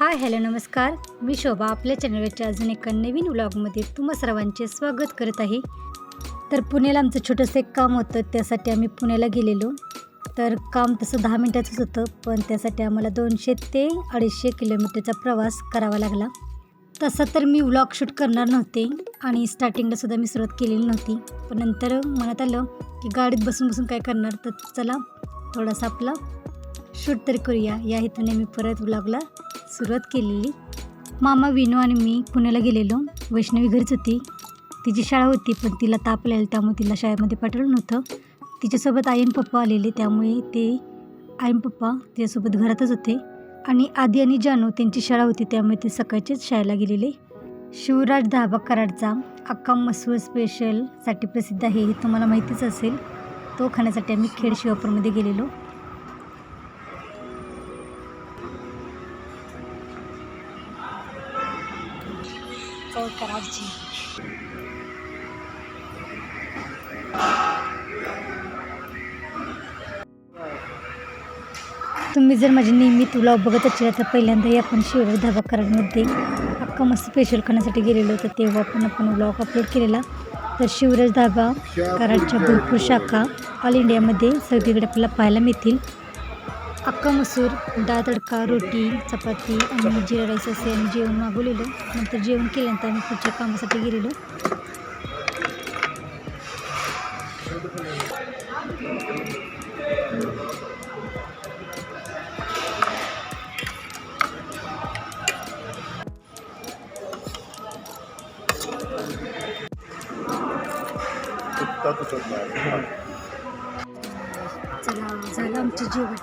Hi hello नमस्कार. मी शोभा आपल्या चॅनलवरच्या अजून एका नवीन व्लॉगमध्ये तुम्हा सर्वांचे स्वागत करत आहे. तर पुण्याला आमचं छोटंसं एक काम होतं त्यासाठी आम्ही पुण्याला गेलेलो. तर काम तसं दहा मिनटाचंच होतं पण त्यासाठी आम्हाला दोनशे ते अडीचशे किलोमीटरचा प्रवास करावा लागला. तसं तर मी व्लॉग शूट करणार नव्हते आणि स्टार्टिंगलासुद्धा मी सुरुवात केलेली नव्हती. पण नंतर मनात आलं की गाडीत बसून बसून काय करणार तर चला थोडासा आपला शूट तर करूया. या हेतूने मी परत व्लॉगला सुरुवात केलेली. मामा विनू आणि मी पुण्याला गेलेलो. वैष्णवी घरीच होती. तिची शाळा होती पण तिला ताप आलेला त्यामुळे तिला शाळेमध्ये पाठवलं नव्हतं. तिच्यासोबत आई आणि पप्पा आलेले त्यामुळे ते आई आणि पप्पा तिच्यासोबत घरातच होते. आणि आदी आणि जानू त्यांची शाळा होती त्यामुळे ते सकाळचेच शाळेला गेलेले. शिवराज धाबा कराडचा अक्का मसूर स्पेशलसाठी प्रसिद्ध आहे हे तुम्हाला माहितीच असेल. तो खाण्यासाठी आम्ही खेड शिवापूरमध्ये गेलेलो. चव तुम्ही जर माझे नियमित तुला बघत असेल तर पहिल्यांदा आपण शिवराज धाबा कराडमध्ये अक्का मस्त स्पेशल करण्यासाठी गेलेलो तर तेव्हा पण आपण ब्लॉग अपलोड केलेला. तर शिवराज धाबा कराडच्या भरपूर शाखा ऑल इंडियामध्ये सगळीकडे आपल्याला पाहायला मिळतील. अक्का मसूर डाळ तडका रोटी चपाती आणि जिरा राईस असे आम्ही जेवण मागवलेलं. नंतर जेवण केल्यानंतर आम्ही पुढच्या कामासाठी गेलेलो. चला झालं आमचं जेवण.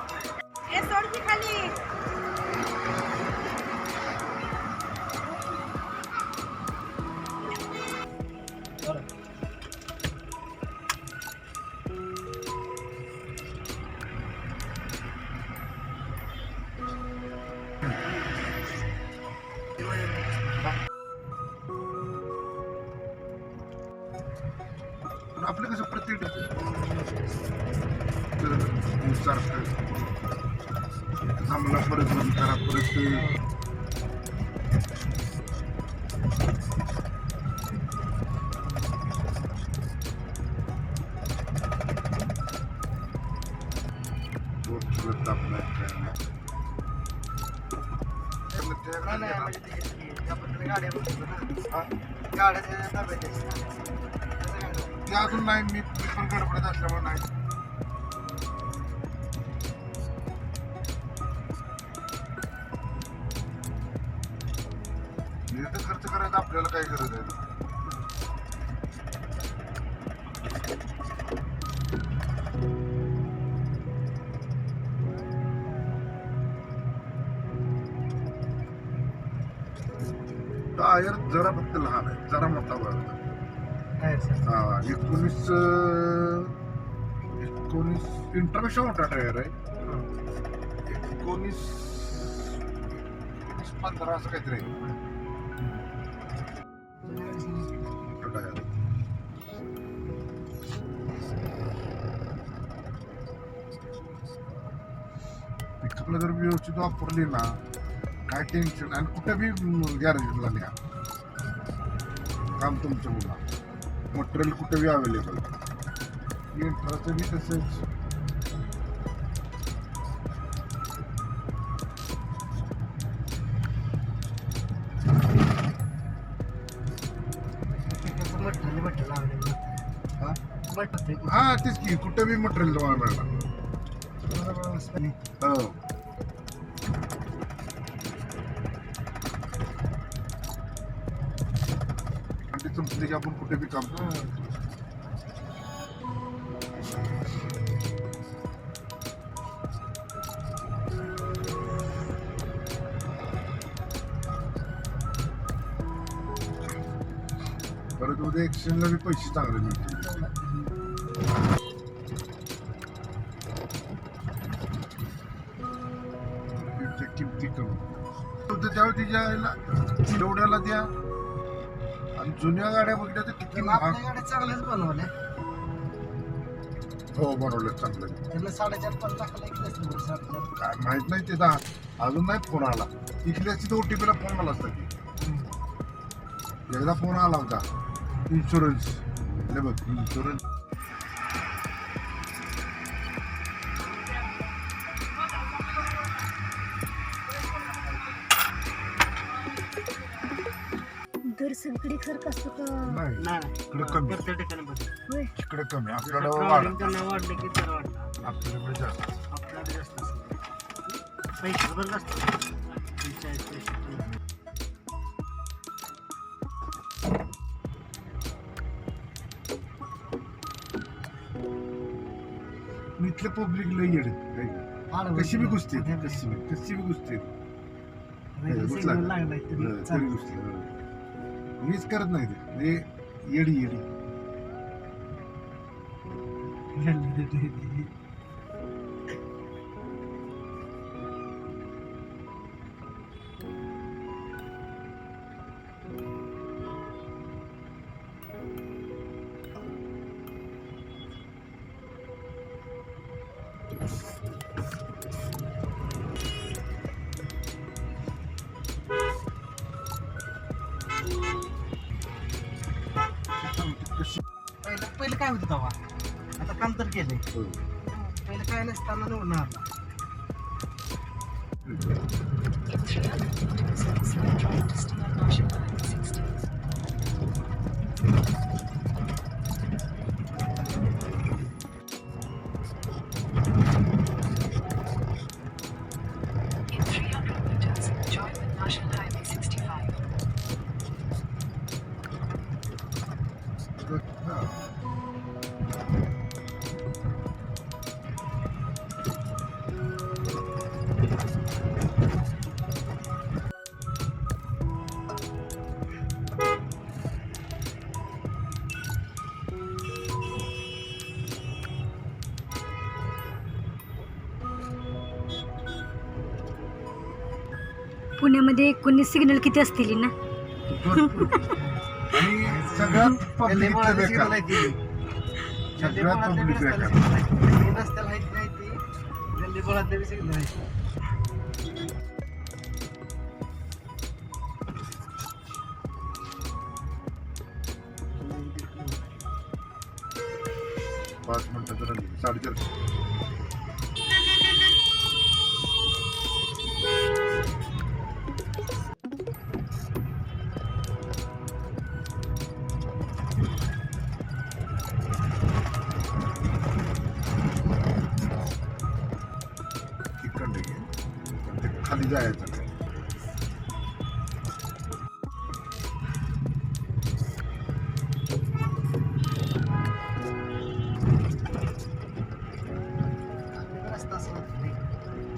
आम्हाला परत बंद करा परत ते- पोट सगळं तापलंय, काय नाही. त्याला त्या- ते अजून नाही मी मी पण गडबडत असल्यामुळे नाही आपल्याला काय गरज आहे? टायर जरा फक्त लहान आहे जरा मोठा हा एकोणीस एकोणीस इंटरपेक्षा मोठा टायर आहे. एकोणीस एकोणीस पंधरा असं काहीतरी आहे. पिकअपला जर व्यवस्थित वापरली ना काय टेन्शन आणि कुठं बी गॅरेजला न्या. काम तुमचं होणार मटेरियल कुठे बी अवेलेबल बी तसंच. हा? हा तेच की कुठे बी मटेरियल तुम्हाला मिळणार हो. आणि ते आपण कुठे बी काम करतो परत उद्या एक्सचेंजला बी पैसे चांगले मिळतील. किमती कमी. त्यावेळी तिच्या आईला चिडवड्याला द्या. जुन्या गाड्या बघितल्या तर किती महाग. चांगल्याच बनवल्या. हो बनवलं चांगलं त्याला साडेचार लाखाला काय माहीत नाही ते दा- अजून नाही फोन आला. इथल्याची तर ओटीपीला फोन आला असता की. एकदा फोन आला होता. इन्शुरन्स बघ इन्शुरन्स सगळी सारखं असतो का नाही नाही इकडे कमी. प्रत्येक ठिकाणी बदल. होय इकडे कमी त्यांना वाढले की वाढतं. आपल्याकडे जास्त. आपल्याला जास्त असेल. पैसे बरं जास्त पंचेचाळीस, त्रेसष्ट. इथले पब्लिक लई येडे कशी बी मध्ये कशी बी कशी बी लागलाय तरी चालतं. गुसते मीच करत नाही ते हे येडी येडी कशी काय होतं तेव्हा? आता काम तर केलंय. हो. पहिलं काय नसताना निवडून पुण्यामध्ये एकोणीस सिग्नल किती असतील ना? सगळ्यात बेकार रस्त्याला बेकार पाच मिनिटं तर आली.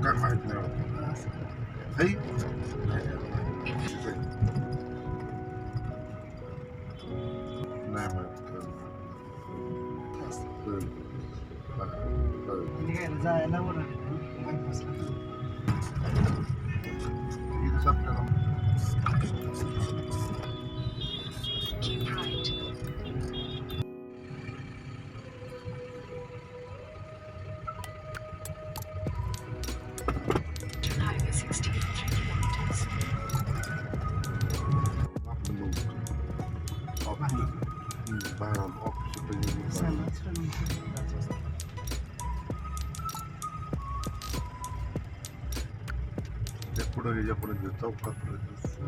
काय माहीत नाही होत. असं. है? नाही माहीत. असं. कळलं. yapılınca tavuk katılacağız.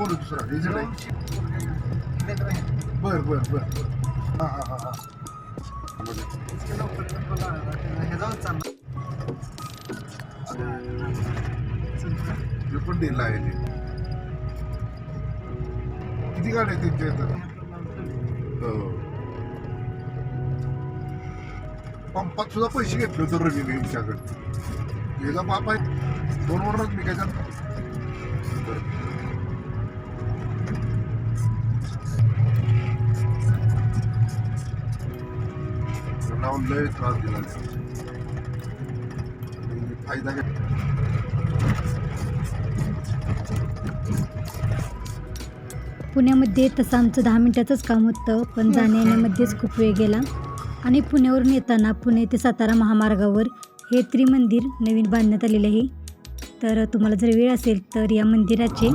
बोलू दुसरा. एजंट आहे बर बर बर हां हां हां हां. मध्ये. पण दिला आहे ते. किती गाड्या आहेत त्यांच्या तर हो. पंपात सुद्धा पैसे घेतले होते रवीने यांच्याकडे याचा बाप आहे. दोन वरच मी काय लय त्रास दिला आणि फायदा पुण्यामध्ये तसं आमचं दहा मिनटाचंच काम होतं पण जाण्या येण्यामध्येच खूप वेळ गेला. आणि पुण्यावरून येताना पुणे ते सातारा महामार्गावर हे त्रिमंदिर नवीन बांधण्यात आलेले आहे. तर तुम्हाला जर वेळ असेल तर या मंदिराचे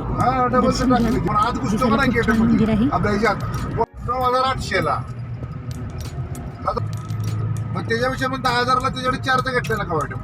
मंदिर आहे. मग त्याच्यापेक्षा मग दहा हजारला त्याच्याकडे चार्ज घेतलेला का वाईट हो,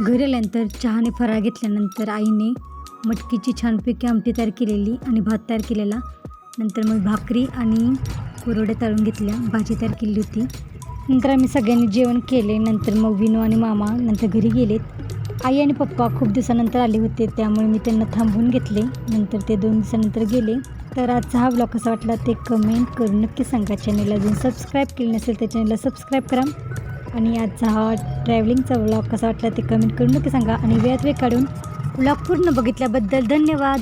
घरी आल्यानंतर चहाने फराळ घेतल्यानंतर आईने मटकीची छानपैकी आमटी तयार केलेली आणि भात तयार केलेला. नंतर मग भाकरी आणि कुरवड्या तळून घेतल्या भाजी तयार केली होती. नंतर आम्ही सगळ्यांनी जेवण केले. नंतर मग विनू आणि मामा नंतर घरी गेलेत. आई आणि पप्पा खूप दिवसानंतर आले होते त्यामुळे मी त्यांना थांबवून घेतले. नंतर ते दोन दिवसानंतर गेले. तर आजचा हा ब्लॉग कसा वाटला ते कमेंट करून नक्की सांगा. चॅनेल अजून सबस्क्राईब केले नसेल तर चॅनलला सबस्क्राईब करा. आणि आजचा हा ट्रॅव्हलिंगचा व्लॉग कसा वाटला ते कमेंट करून नक्की सांगा. आणि वेळात वेळ काढून व्लॉग पूर्ण बघितल्याबद्दल धन्यवाद.